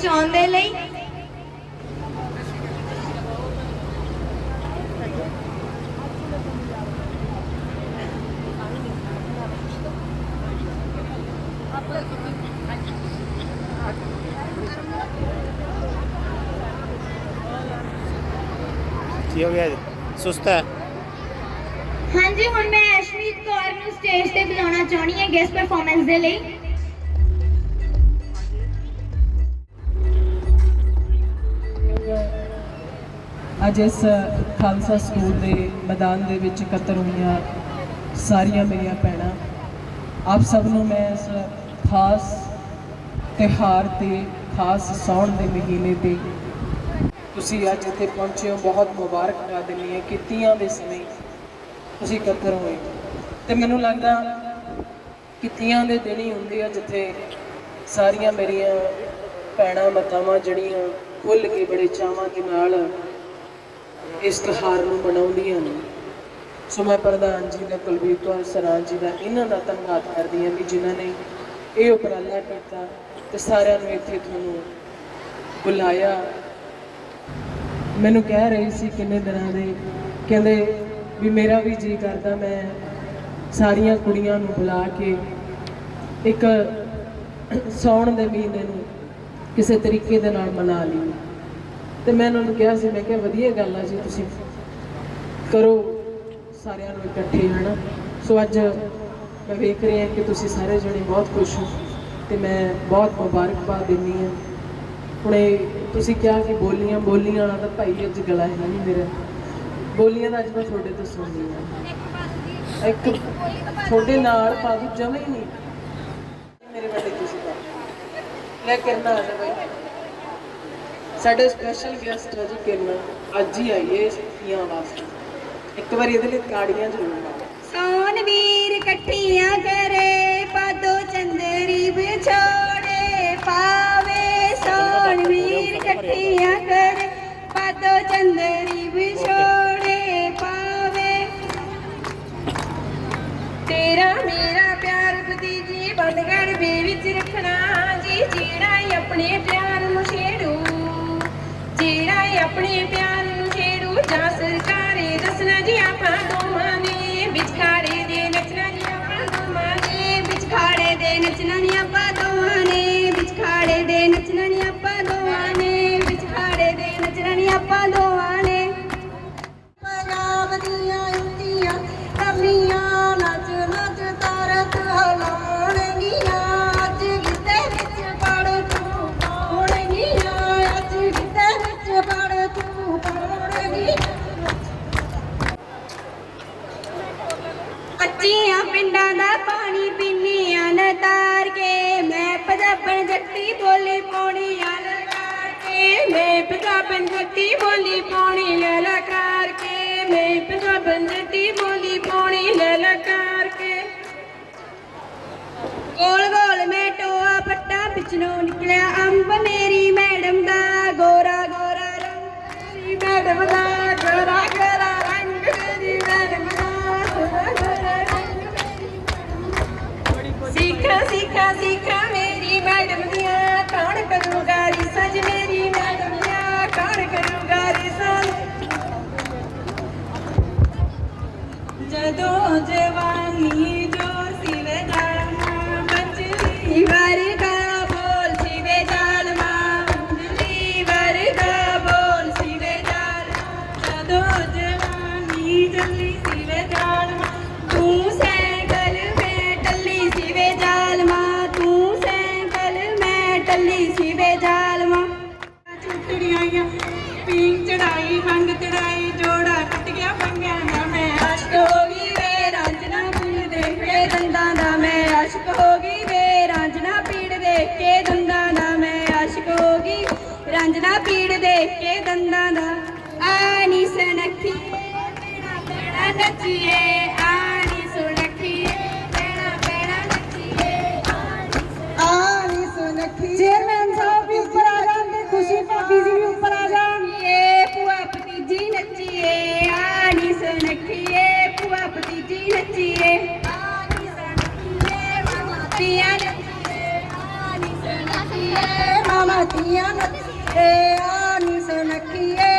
ਵਿੱਚ ਆਉਣ ਦੇ ਲਈ? ਕੀ ਹੋ ਗਿਆ? ਜੀ? ਸੁਸਤ ਹੈ? ਹਾਂਜੀ ਹੁਣ ਮੈਂ ਅਸ਼ਮੀਤ ਕੌਰ ਨੂੰ ਸਟੇਜ ਤੇ ਬੁਲਾਉਣਾ ਚਾਹਣੀ ਹੈ ਗੈਸਟ ਪਰਫਾਰਮੈਂਸ ਦੇ ਲਈ। ਅੱਜ ਇਸ ਖਾਲਸਾ ਸਕੂਲ ਦੇ ਮੈਦਾਨ ਦੇ ਵਿੱਚ ਇਕੱਤਰ ਹੋਈਆਂ ਸਾਰੀਆਂ ਮੇਰੀਆਂ ਭੈਣਾਂ। ਆਪ ਸਭ ਨੂੰ ਮੈਂ ਇਸ ਖਾਸ ਤਿਉਹਾਰ ਤੇ ਖਾਸ ਸਾਉਣ ਦੇ ਮਹੀਨੇ ਤੇ ਤੁਸੀਂ ਅੱਜ ਇੱਥੇ ਪਹੁੰਚੇ ਹੋ। ਬਹੁਤ ਮੁਬਾਰਕਬਾਦ ਦਿੰਦੀ ਹਾਂ ਕਿ ਤੀਆਂ ਦੇ ਸਮੇਂ ਤੁਸੀਂ ਇਕੱਤਰ ਹੋਏ। ਤੇ ਮੈਨੂੰ ਲੱਗਦਾ ਕਿ ਤੀਆਂ ਦੇ ਦਿਨ ਹੀ ਹੁੰਦੇ ਆ ਜਿੱਥੇ ਸਾਰੀਆਂ ਮੇਰੀਆਂ ਭੈਣਾਂ, ਮਾਤਾਵਾਂ ਜਿਹੜੀਆਂ ਖੁੱਲ੍ਹ ਕੇ ਬੜੇ ਚਾਵਾਂ ਦੇ ਨਾਲ ਇਸ ਤਿਉਹਾਰ ਨੂੰ ਮਨਾਉਂਦੀਆਂ ਨੇ। ਸੋ ਮੈਂ ਪ੍ਰਧਾਨ ਜੀ ਦਾ, ਕੁਲਵੀਰ ਕੌਰ ਸਰਾਂ ਜੀ ਦਾ, ਇਹਨਾਂ ਦਾ ਧੰਨਵਾਦ ਕਰਦੀ ਹਾਂ ਵੀ ਜਿਨ੍ਹਾਂ ਨੇ ਇਹ ਉਪਰਾਲਾ ਕੀਤਾ ਤੇ ਸਾਰਿਆਂ ਨੂੰ ਇੱਥੇ ਤੁਹਾਨੂੰ ਬੁਲਾਇਆ। ਮੈਨੂੰ ਕਹਿ ਰਹੀ ਸੀ ਕਿੰਨੇ ਦਿਨਾਂ ਦੇ, ਕਹਿੰਦੇ ਵੀ ਮੇਰਾ ਵੀ ਜੀ ਕਰਦਾ, ਮੈਂ ਸਾਰੀਆਂ ਕੁੜੀਆਂ ਨੂੰ ਬੁਲਾ ਕੇ ਇੱਕ ਸੌਣ ਦੇ ਮਹੀਨੇ ਨੂੰ ਕਿਸੇ ਤਰੀਕੇ ਦੇ ਨਾਲ ਮਨਾ ਲਈ। ਤੇ ਮੈਂ ਉਹਨਾਂ ਨੂੰ ਕਿਹਾ ਸੀ, ਮੈਂ ਕਿਹਾ ਵਧੀਆ ਗੱਲ ਆ ਜੀ, ਤੁਸੀਂ ਕਰੋ ਸਾਰਿਆਂ ਨੂੰ ਇਕੱਠੇ, ਹਨਾ? ਸੋ ਅੱਜ ਮੈਂ ਵੇਖ ਰਹੀ ਹਾਂ ਕਿ ਤੁਸੀਂ ਸਾਰੇ ਜਣੇ ਬਹੁਤ ਖੁਸ਼ ਹੋ ਤੇ ਮੈਂ ਬਹੁਤ ਮੁਬਾਰਕਬਾਦ ਦਿੰਦੀ ਹਾਂ। ਹੁਣੇ ਤੁਸੀਂ ਕਿਹਾ ਕਿ ਬੋਲੀਆਂ ਬੋਲੀਆਂ ਵਾਲਾ ਤਾਂ ਭਾਈ ਅੱਜ ਗਲਾ ਹੈ ਨਹੀਂ ਮੇਰਾ। ਬੋਲੀਆਂ ਦਾ ਅੱਜ ਮੈਂ ਤੁਹਾਡੇ ਤੋਂ ਸੁਣਦੀ ਹਾਂ। ਇੱਕ ਤੁਹਾਡੇ ਨਾਲ ਪਾਦੂ ਜਮੇ ਹੀ ਨਹੀਂ। ਮੇਰੇ ਵੱਡੇ ਤੁਸੀਂ ਲੈ ਕਰਨਾ ਆ ਜਾ ਭਾਈ ਸਾਡੇ ਸਪੈਸ਼ਲ ਗੈਸਟ ਹੈ ਜੀ ਕਿਰਨ। ਅੱਜ ਹੀ ਆਈ ਹੈ ਤੀਆਂ ਵਾਸਤੇ। ਇੱਕ ਵਾਰੀ ਇਹਦੇ ਲਈ ਤਾੜੀਆਂ ਜ਼ਰੂਰ ਮਾਰੋ ਸੋਨ ਵੀਰ ਇਕੱਠੀਆਂ ਕਰੇ, ਪਾਦੋ ਚੰਦਰੀ ਵਿਛੋੜੇ, ਪਾਵੇ ਸੋਨ ਵੀਰ ਇਕੱਠੀਆਂ ਕਰੇ, ਪਾਦੋ ਚੰਦਰੀ ਵਿਛੋੜੇ, ਪਾਵੇ। ਤੇਰਾ ਮੇਰਾ ਪਿਆਰ ਭਤੀਜੀ ਬੰਦਗੜ ਦੇ ਵਿੱਚ ਰੱਖਣਾ ਜੀ, ਜਿਹੜਾ ਆਪਣੇ ਪਿਆਰ ਨੂੰ ਜਿਹੜਾ ਆਪਣੇ ਪਿਆਰ ਨੂੰ ਛੇੜੂ, ਜਾਂ ਸਰਕਾਰੇ ਦੱਸਣਾ ਜੀ ਆਪਾਂ ਦੋਵਾਂ ਨੇ। ਵਿਚਾਰੇ ਦੇ ਨੱਚਣਾ ਜੀ ਆਪਾਂ ਦੋਵਾਂ ਨੇ। ਵਿਚਾਰੇ ਦੇ ਨੱਚਣਾ ਨਹੀਂ ਆਪਾਂ ਦੋਵਾਂ ਨੇ। ਵਿਚਾਰੇ ਦੇ ਨੱਚਣਾ ਨਹੀਂ ਕੱਚੀਆਂ ਪਿੰਡਾਂ ਦਾ ਪਾਣੀ ਪੀਨੀ ਆ, ਨਤਾਰ ਕੇ। ਮੈਂ ਪੰਜਾਬਣ ਜੱਟੀ ਬੋਲੀ ਪਾਉਣੀ ਆ ਲਲਕਾਰ ਕੇ। ਮੈਂ ਪੰਜਾਬਣ ਜੱਟੀ ਬੋਲੀ ਪਾਉਣੀ ਲਲਕਾਰ ਕੇ। ਮੈਂ ਪੰਜਾਬਣ ਜੱਟੀ ਬੋਲੀ ਪਾਉਣੀ ਲਲਕਾਰ ਕੇ। ਗੋਲ ਗੋਲ ਮੈਂ ਟੋਆ ਪੱਟਾ ਪਿਛਲੋਂ ਨਿਕਲਿਆ, ਅੰਬ ਮੇਰੀ ਮੈਡਮ ਦਾ। ਗੋਰਾ ਗੋਰਾ ਰੰਗ ਮੇਰੀ ਮੈਡਮ ਦਾ। ਜਦੋਂ ਜਵਾਨੀ ਜੋ ਸਿਵੇ ਜਾਲਮਾ ਬਚਲੀ ਵਰਗਾ ਬੋਲ ਸਿਵੇ ਜਾਲਮਾ ਬਚਲੀ ਵਰਗਾ ਬੋਲ ਸਿਵੇ ਜਾਲਮਾ ਜਦੋਂ ਜਵਾਨੀ ਜੱਲੀ ਸਿਵੇ ਜਾਲਮਾ ਤੂੰ ਸੈਂਕਲ ਮੈਂ ਟੱਲੀ ਸਿਵੇ ਜਾਲਮਾ ਤੂੰ ਸੈਂਕਲ ਮੈਂ ਟੱਲੀ ਸਿਵੇ ਜਾਲਮਾ ਚੁੱਟੜੀਆਂ ਪੀਂਗ ਚੜਾਈ ਵੰਗ ਚੜਾਈ ਜੋੜਾ ਟੁੱਟ ਗਿਆ ਪੰਗਿਆਂ ਦਾ ਕੇ ਦੰਦਾਂ ਦਾ ਮੈਂ ਅਸ਼ਕ ਹੋ ਗਈ। ਰਾਂਝਣਾ ਪੀੜ ਦੇਖ ਕੇ ਦੰਦਾਂ ਦਾ। ਆ ਸਨਖੀ ਨੱਚੀਏ। नकिए मामा दिया नकिए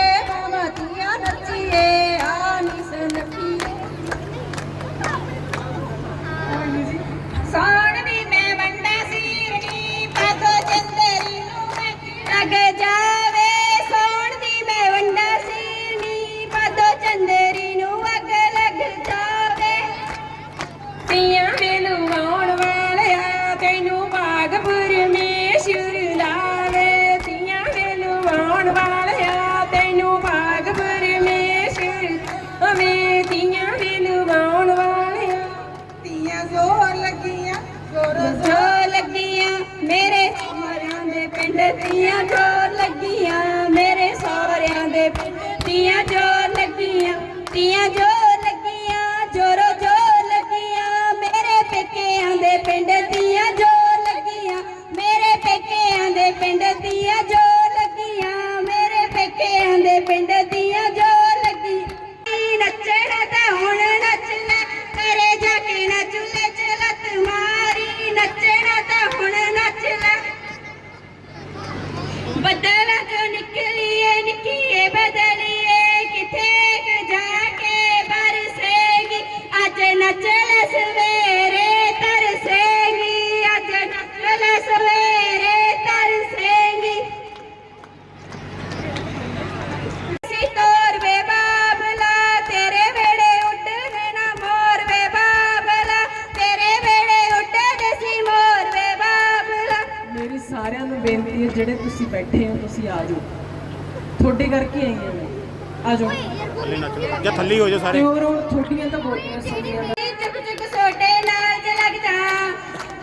ਆ ਜਾਓ। ਥੱਲੇ ਨੱਚ ਲਓ। ਜਾਂ ਥੱਲੇ ਹੀ ਹੋ ਜਾਓ ਸਾਰੇ। ਤੇ ਹੋਰ ਹੋਰ ਥੋੜੀਆਂ ਤਾਂ ਬੋਲੀਆਂ ਸੁਣੀਆਂ ਜਗ ਜਗ ਸੋਟੇ ਲਾਜ ਲਗਦਾ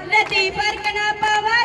ਲਤੀ ਪਰ ਕਨਾ ਪਵਾ